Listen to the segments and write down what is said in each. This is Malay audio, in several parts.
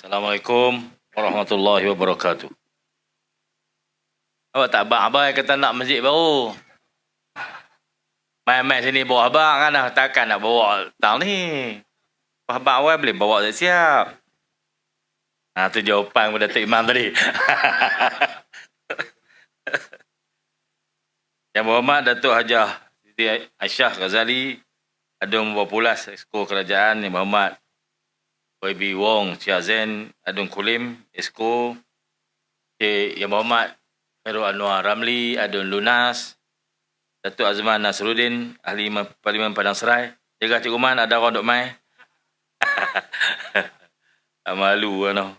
Assalamualaikum warahmatullahi wabarakatuh. Awak tak abang-abang kata nak masjid baru. Main-main sini bawa abang kan. Takkan nak bawa tang ni. Abang awal boleh bawa siap-siap. Ha, tu jawapan kepada Datuk Imam tadi. Yang berhormat Datuk Hajah Siti Aisyah Ghazali Adung Wapulas Esko Kerajaan Yang berhormat YB Wong Chia Zen Adung Kulim Esko Cik Yang berhormat Meru Anwar Ramli Adung Lunas Datuk Azman Nasruddin Ahli Parlimen Padang Serai. Jaga Cik Uman ada orang duk mai Tak malu kan noh.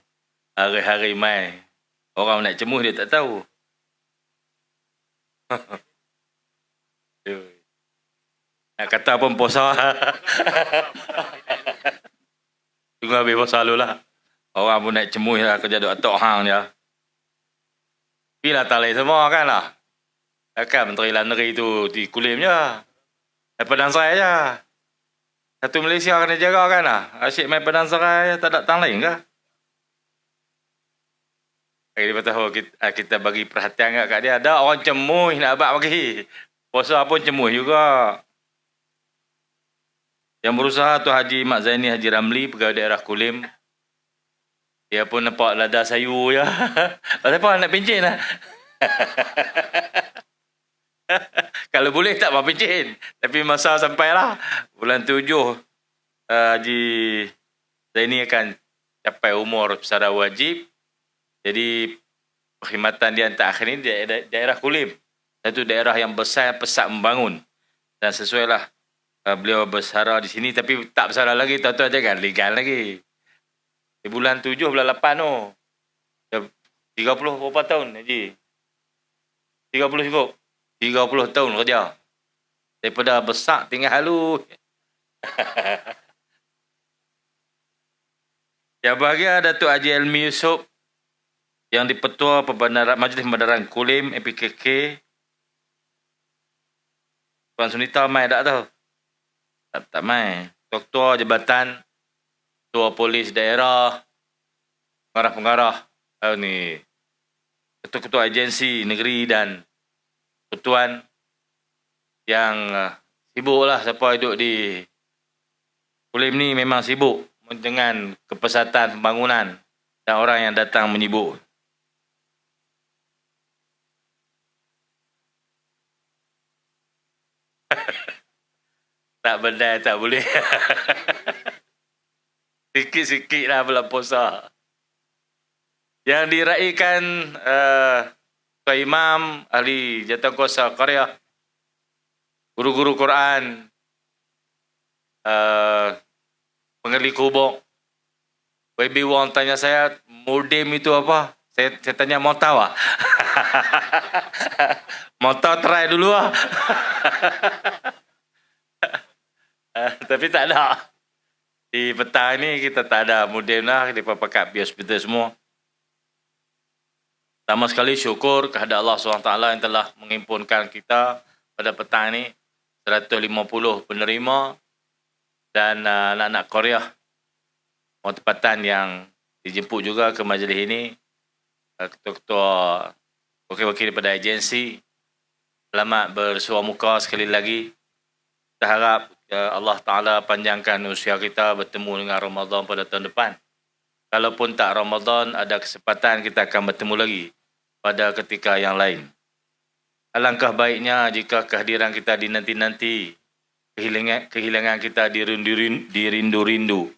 Hari-hari mai Orang nak cemuh dia tak tahu. Nak kata pun puasa. Tunggu habis puasa dulu lah. Orang pun naik cemuh lah kerja duk atok hang dia. Bila talai semua kan lah. Takkan Menteri Luar Negeri tu di kulim je. Main Padang Serai je. Satu Malaysia kena jaga kan lah. Asyik main Padang Serai tak ada tang lain ke? Hari dia tahu kita, ah, kita bagi perhatian kat dia. Ada orang cemuh nak abang bagi. Puasa pun cemuh juga. Yang berusaha tu Haji Mak Zaini Haji Ramli, pegawai daerah Kulim. Dia pun nampak lada sayu ya. Pasal apa nak pencin lah. Kalau boleh tak mau pencin. Tapi masa sampailah bulan tujuh uh, Haji Zaini akan capai umur pesara wajib. Jadi perkhidmatan dia yang terakhir ini daerah, daerah Kulim. Satu daerah yang besar pesat membangun. Dan sesuai lah uh, beliau bersara di sini tapi tak bersara lagi aja kan legal lagi. Di bulan 7 bulan 8 tu. Dah 30 berapa tahun Haji? 30 cukup. 30 tahun kerja. Daripada besar tinggal halu. Yang bahagia Datuk Haji Elmi Yusof yang dipetua Pembandaran Majlis Pembandaran Kulim MPKK. Tuan Sunita mai tak tahu? Tak, tak mai. Ketua Jabatan, Ketua Polis Daerah, pengarah-pengarah, oh, ni, ketua-ketua agensi negeri dan ketuan yang uh, sibuk lah siapa duduk di Kulim ni memang sibuk dengan kepesatan pembangunan dan orang yang datang menyibuk. Tak benda tak boleh. Sikit-sikit lah bulan puasa. Yang diraikan uh, Tuan Imam, ahli Jawatankuasa Karya, guru-guru Quran, uh, pengerli kubur. Baby Wong tanya saya, modem itu apa? Saya, saya tanya, mau tahu ah? mau tahu try dulu ah. uh, tapi tak ada. Di petang ni kita tak ada modem lah. Di hospital semua. Pertama sekali syukur kepada Allah SWT yang telah mengimpunkan kita pada petang ini 150 penerima dan uh, anak-anak Korea orang tempatan yang dijemput juga ke majlis ini uh, ketua-ketua wakil-wakil daripada agensi selamat bersuah muka sekali lagi kita harap uh, Allah Ta'ala panjangkan usia kita bertemu dengan Ramadan pada tahun depan kalaupun tak Ramadan ada kesempatan kita akan bertemu lagi pada ketika yang lain. Alangkah baiknya jika kehadiran kita dinanti-nanti, kehilangan, kehilangan kita dirindu-rindu.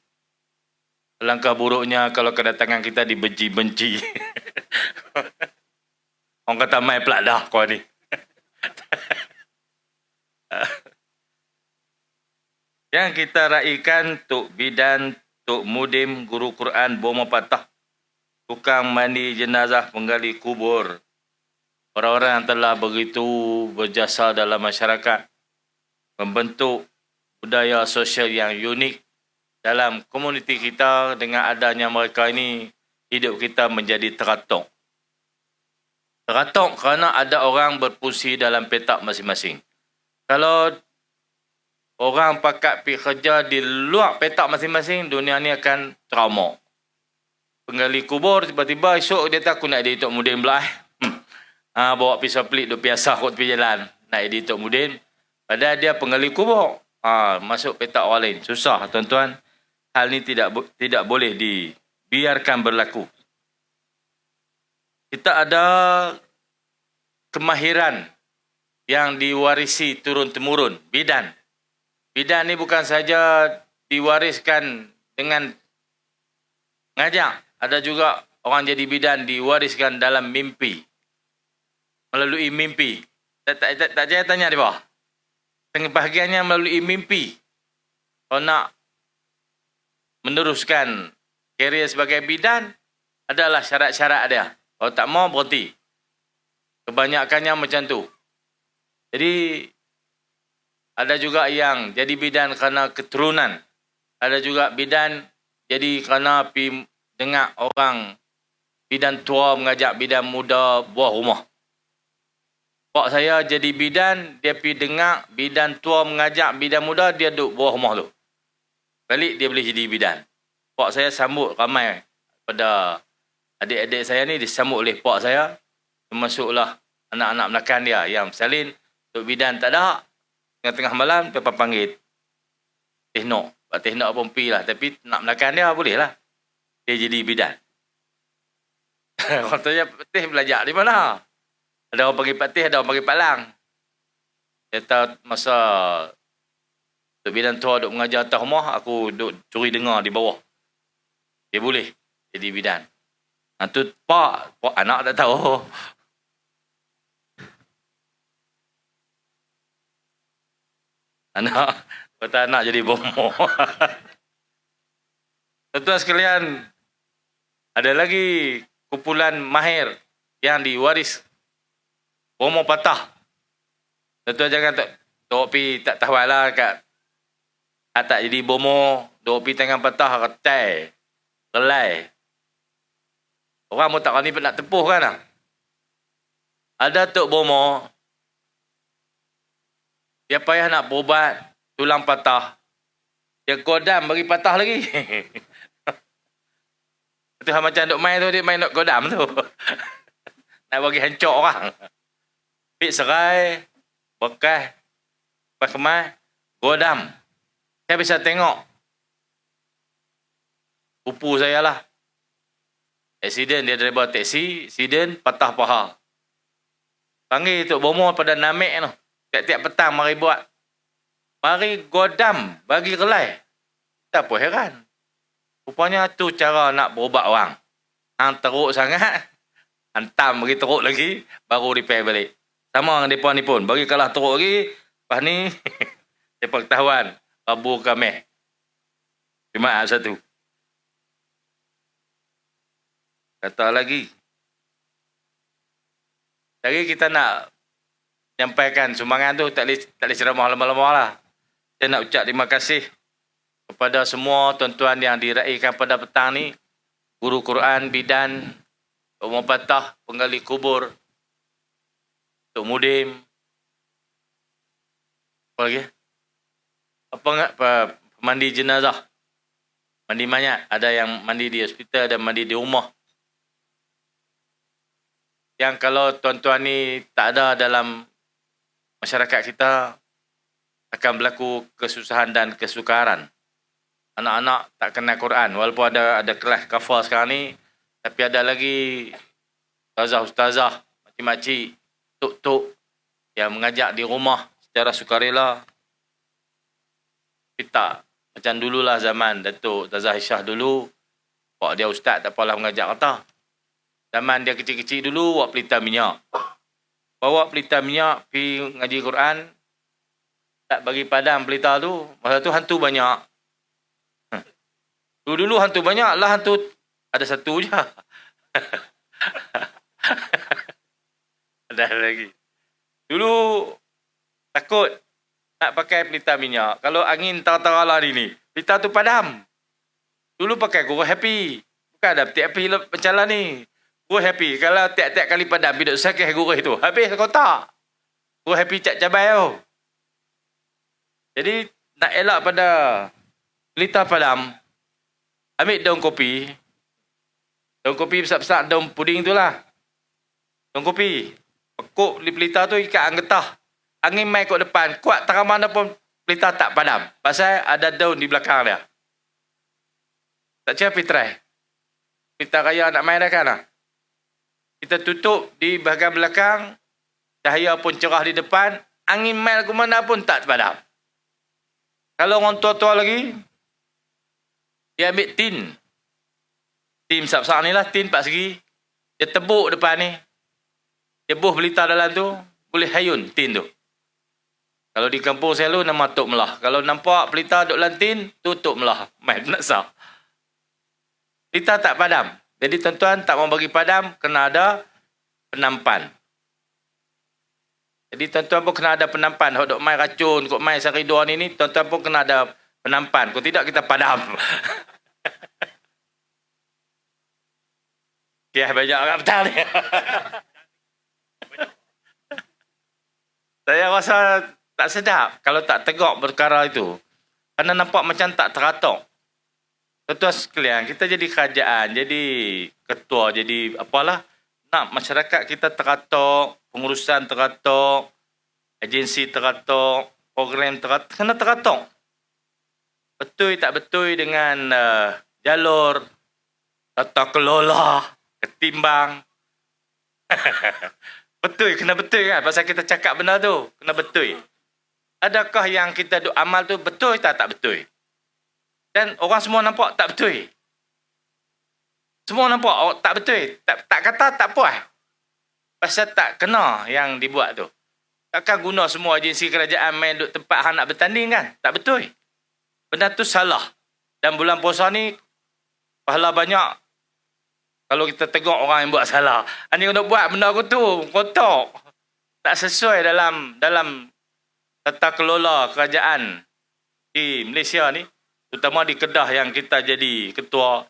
Alangkah buruknya kalau kedatangan kita dibenci-benci. Orang kata mai pelak dah kau ni. Yang kita raikan Tok Bidan, Tok Mudim, Guru Quran, Bomo Patah, tukang mandi jenazah penggali kubur. Orang-orang yang telah begitu berjasa dalam masyarakat membentuk budaya sosial yang unik dalam komuniti kita dengan adanya mereka ini hidup kita menjadi teratok. Teratok kerana ada orang berfungsi dalam petak masing-masing. Kalau orang pakat pergi kerja di luar petak masing-masing, dunia ni akan trauma penggali kubur tiba-tiba esok dia kata aku nak jadi Tok Mudin pula eh. Hmm. Ha, bawa pisau pelik duk biasa kot tepi jalan. Nak jadi Tok Mudin. Padahal dia penggali kubur. Ha, masuk petak orang lain. Susah tuan-tuan. Hal ni tidak tidak boleh dibiarkan berlaku. Kita ada kemahiran yang diwarisi turun-temurun. Bidan. Bidan ni bukan saja diwariskan dengan ngajak. Ada juga orang jadi bidan diwariskan dalam mimpi. Melalui mimpi. Tak, tak, tak, tak saya tanya di bawah. Tengah bahagiannya melalui mimpi. Kalau nak meneruskan kerjaya sebagai bidan, adalah syarat-syarat dia. Kalau tak mau, berhenti. Kebanyakannya macam tu. Jadi, ada juga yang jadi bidan kerana keturunan. Ada juga bidan jadi kerana pi dengar orang bidan tua mengajak bidan muda buah rumah. Pak saya jadi bidan, dia pi dengar bidan tua mengajak bidan muda, dia duduk buah rumah tu. Balik dia boleh jadi bidan. Pak saya sambut ramai pada adik-adik saya ni disambut oleh pak saya. Termasuklah anak-anak belakang dia yang salin untuk bidan tak ada. Tengah-tengah malam, dia panggil Teh Nok. Pak Teh Nok pun pergi lah. Tapi nak belakang dia boleh lah. Dia jadi bidan. orang tanya, Teh belajar di mana? Ada orang panggil Pak Teh, ada orang panggil Pak Lang. Dia tahu masa Tok Bidan tua duduk mengajar atas rumah, aku duduk curi dengar di bawah. Dia boleh jadi bidan. Ha, tu Pak, Pak anak tak tahu. Anak, kata anak jadi bomo. Tuan-tuan sekalian, ada lagi kumpulan mahir yang diwaris bomo patah. Tuan-tuan jangan tak Tok Pi tak tahu lah kat tak jadi bomo, Tok Pi tangan patah ketai. Kelai. Orang pun tak ni nak tepuh kan. Ada Tok Bomo, dia payah nak berubat tulang patah. Dia godam bagi patah lagi. Itu macam duk main tu, dia main nak godam tu. nak bagi hancur orang. Pik serai, bekas, pakemai, godam. Saya bisa tengok. Pupu saya lah. Accident dia driver taksi, accident patah paha. Panggil Tok Bomo pada Namek tu. Tiap-tiap petang mari buat. Mari godam bagi kelai. Tak apa heran. Rupanya tu cara nak berubat orang. Hang teruk sangat. Hantam bagi teruk lagi. Baru repair balik. Sama dengan mereka ni pun. Bagi kalah teruk lagi. Lepas ni. mereka ketahuan. Babu kami. Kasih satu. Kata lagi. Jadi kita nak menyampaikan sumbangan tu tak boleh tak boleh ceramah lama-lama lah. Saya nak ucap terima kasih kepada semua tuan-tuan yang diraikan pada petang ni. Guru Quran, bidan, umum patah, penggali kubur, Tok Mudim. Apa lagi? Apa enggak? Apa, mandi jenazah. Mandi mayat. Ada yang mandi di hospital, ada mandi di rumah. Yang kalau tuan-tuan ni tak ada dalam masyarakat kita akan berlaku kesusahan dan kesukaran. Anak-anak tak kenal Quran. Walaupun ada ada kelas kafar sekarang ni, tapi ada lagi ustazah-ustazah, makcik-makcik, tuk-tuk yang mengajak di rumah secara sukarela. Kita macam dululah zaman Datuk Tazah Isyah dulu, Pak dia ustaz tak apalah mengajak kata. Zaman dia kecil-kecil dulu, buat pelita minyak bawa pelita minyak pergi ngaji Quran. Tak bagi padam pelita tu masa tu hantu banyak. Dulu-dulu hantu banyak lah hantu ada satu je. Ada lagi. Dulu takut nak pakai pelita minyak. Kalau angin tara-tara lah ni pelita tu padam. Dulu pakai guru happy. Bukan ada peti api macam lah ni Gua happy. Kalau tiap-tiap kali padam, hidup sakit gurih tu. Habis tak. Gua happy cak cabai tu. Jadi, nak elak pada pelita padam, ambil daun kopi, Daun kopi besar-besar daun puding tu lah. Daun kopi. Pekuk di pelita tu ikat getah. Angin mai kat depan. Kuat terang mana pun pelita tak padam. Pasal ada daun di belakang dia. Tak cakap pergi try. Pelita raya nak main dah kan lah. Kita tutup di bahagian belakang. Cahaya pun cerah di depan. Angin mai ke mana pun tak padam. Kalau orang tua-tua lagi, dia ambil tin. Tin besar-besar ni lah, tin empat segi. Dia tebuk depan ni. Dia buh belita dalam tu, boleh hayun tin tu. Kalau di kampung saya lu, nama Tok Melah. Kalau nampak pelita duduk dalam tin, tu Tok Melah. Main nak sah. Pelita tak padam. Jadi tuan-tuan tak mau bagi padam, kena ada penampan. Jadi tuan-tuan pun kena ada penampan. Kalau main racun, kok main sehari dua ni ni, tuan-tuan pun kena ada penampan. Kalau tidak kita padam. Ya, banyak orang betul ni. Saya rasa tak sedap kalau tak tegak perkara itu. Kerana nampak macam tak teratok. Tuan-tuan sekalian, kita jadi kerajaan, jadi ketua, jadi apalah. Nak masyarakat kita teratok, pengurusan teratok, agensi teratok, program teratok, kena teratok. Betul tak betul dengan uh, jalur, tata kelola, ketimbang. betul, kena betul kan? Pasal kita cakap benda tu, kena betul. Adakah yang kita duk amal tu betul tak tak betul? Dan orang semua nampak tak betul. Semua nampak oh, tak betul. Tak, tak kata tak puas. Pasal tak kena yang dibuat tu. Takkan guna semua agensi kerajaan main duduk tempat hang nak bertanding kan? Tak betul. Benda tu salah. Dan bulan puasa ni, pahala banyak. Kalau kita tengok orang yang buat salah. Ani kena buat benda aku tu, kotak. Tak sesuai dalam dalam tata kelola kerajaan di Malaysia ni. Terutama di Kedah yang kita jadi ketua.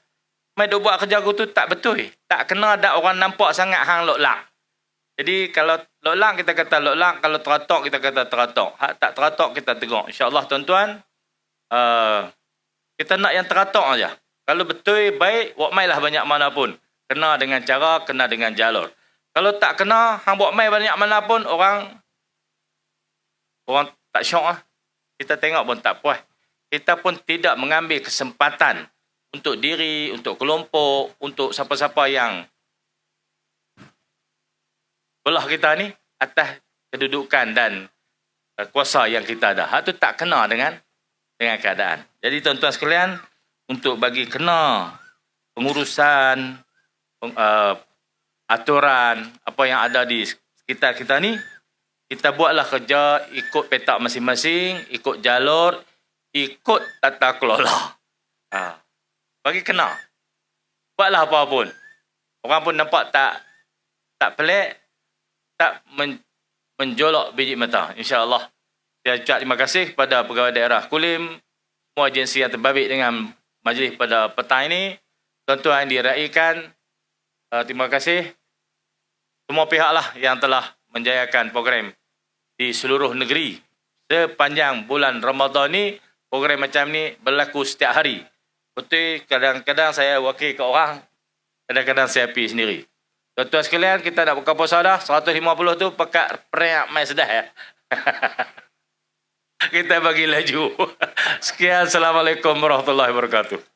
Main duk buat kerja aku tu tak betul. Tak kena ada orang nampak sangat hang lok-lak. Jadi kalau lok-lak kita kata lok-lak, kalau teratok kita kata teratok. Hak tak teratok kita tengok. InsyaAllah tuan-tuan, uh, kita nak yang teratok aja. Kalau betul baik, buat mai lah banyak mana pun. Kena dengan cara, kena dengan jalur. Kalau tak kena, hang buat mai banyak mana pun, orang orang tak syok lah. Kita tengok pun tak puas. Kita pun tidak mengambil kesempatan untuk diri, untuk kelompok, untuk siapa-siapa yang belah kita ni atas kedudukan dan uh, kuasa yang kita ada. Hak tu tak kena dengan dengan keadaan. Jadi tuan-tuan sekalian, untuk bagi kena pengurusan uh, aturan apa yang ada di sekitar kita ni, kita buatlah kerja ikut petak masing-masing, ikut jalur, ikut tata kelola. Ha. Bagi kena. Buatlah apa pun. Orang pun nampak tak tak pelik, tak men, menjolok biji mata insyaallah saya ucap terima kasih kepada pegawai daerah Kulim semua agensi yang terbabit dengan majlis pada petang ini tuan-tuan yang diraikan uh, terima kasih semua pihak lah yang telah menjayakan program di seluruh negeri sepanjang bulan Ramadan ni program macam ni berlaku setiap hari betul kadang-kadang saya wakil ke orang kadang-kadang saya pergi sendiri Tuan-tuan sekalian, kita nak buka puasa dah. 150 tu pekat preak mai sedah ya. kita bagi laju. Sekian. Assalamualaikum warahmatullahi wabarakatuh.